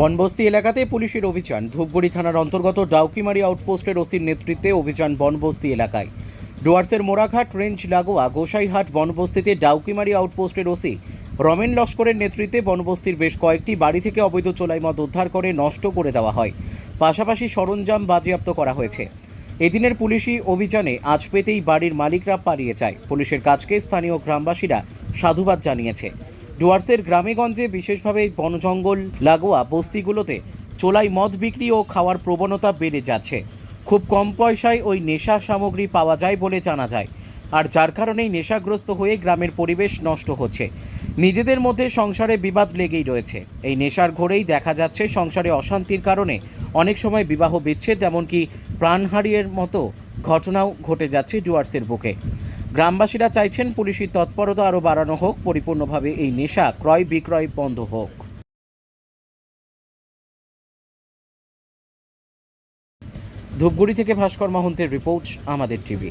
বনবস্তি এলাকাতে পুলিশের অভিযান। ধূপগুড়ি থানার অন্তর্গত ডাউকিমারি আউটপোস্টের ওসির নেতৃত্বে অভিযান বনবস্তি এলাকায়। ডুয়ার্সের মোড়াঘাট, রেঞ্জ, লাগোয়া, গোসাইহাট বনবস্তিতে ডাউকিমারি আউটপোস্টের ওসি রমেন লস্করের নেতৃত্বে বনবস্তির বেশ কয়েকটি বাড়ি থেকে অবৈধ চোলাই মদ উদ্ধার করে নষ্ট করে দেওয়া হয়। পাশাপাশি সরঞ্জাম বাজেয়াপ্ত করা হয়েছে। এদিনের পুলিশি অভিযানে আজ পেতেই বাড়ির মালিকরা পালিয়ে যায়। পুলিশের কাজকে স্থানীয় গ্রামবাসীরা সাধুবাদ জানিয়েছে। ডুয়ার্সের গ্রামেগঞ্জে বিশেষভাবে বনজঙ্গল লাগোয়া বস্তিগুলোতে চোলাই মদ বিক্রি ও খাওয়ার প্রবণতা বেড়ে যাচ্ছে। খুব কম পয়সায় ওই নেশা সামগ্রী পাওয়া যায় বলে জানা যায়। আর যার কারণেই নেশাগ্রস্ত হয়ে গ্রামের পরিবেশ নষ্ট হচ্ছে। নিজেদের মধ্যে সংসারে বিবাদ লেগেই রয়েছে। এই নেশার ঘোরেই দেখা যাচ্ছে সংসারে অশান্তির কারণে অনেক সময় বিবাহ বিচ্ছেদ, এমনকি প্রাণহারিয়ের মতো ঘটনাও ঘটে যাচ্ছে ডুয়ার্সের বুকে। গ্রামবাসীরা চাইছেন পুলিশের তৎপরতা আরও বাড়ানো হোক, পরিপূর্ণভাবে এই নেশা ক্রয় বিক্রয় বন্ধ হোক। ধূপগুড়ি থেকে ভাস্কর মহন্তের রিপোর্ট, আমাদের টিভি।